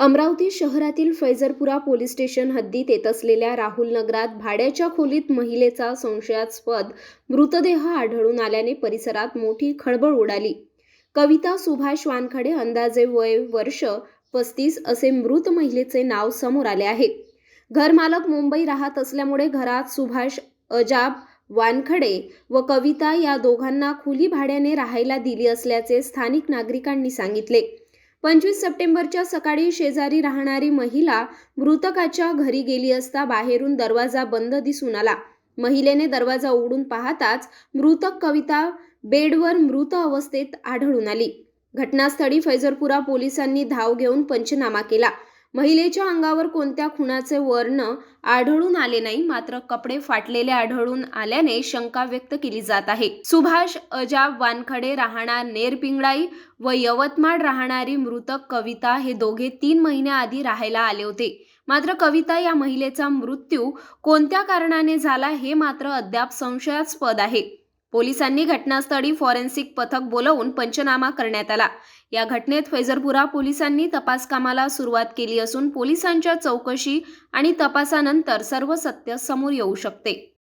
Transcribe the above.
अमरावती शहरातील फैजरपुरा police station हद्दीत येत असलेल्या राहुल नगरात भाड्याच्या खोलीत महिलेचा संशयास्पद मृतदेह आढळून आल्याने परिसरात मोठी खळबळ उडाली. कविता सुभाष वानखडे अंदाजे वय वर्ष पस्तीस असे मृत महिलेचे नाव समोर आले आहे. घरमालक मुंबई राहत असल्यामुळे घरात सुभाष अजाब वानखडे व कविता या दोघांना खुली भाड्याने राहायला दिली असल्याचे स्थानिक नागरिकांनी सांगितले. पंचवीस सप्टेंबरच्या सकाळी शेजारी राहणारी महिला मृतकाच्या घरी गेली असता बाहेरून दरवाजा बंद दिसून आला. महिलेने दरवाजा उघडून पाहताच मृतक कविता बेडवर मृत अवस्थेत आढळून आली. घटनास्थळी फैजरपुरा पोलिसांनी धाव घेऊन पंचनामा केला. महिलेच्या अंगावर कोणत्या खुणाचे वर्ण आढळून आले नाही मात्र कपडे फाटलेले आढळून आल्याने शंका व्यक्त केली जात आहे. सुभाष अजाब वानखडे राहणार नेरपिंगळाई व यवतमाळ राहणारी मृतक कविता हे दोघे तीन महिन्याआधी राहायला आले होते. मात्र कविता या महिलेचा मृत्यू कोणत्या कारणाने झाला हे मात्र अद्याप संशयास्पद आहे. पोलिसांनी घटनास्थळी फॉरेन्सिक पथक बोलवून पंचनामा करण्यात आला. या घटनेत फैजरपुरा पोलिसांनी तपास कामाला सुरुवात केली असून पोलिसांच्या चौकशी आणि तपासानंतर सर्व सत्य समोर येऊ शकते.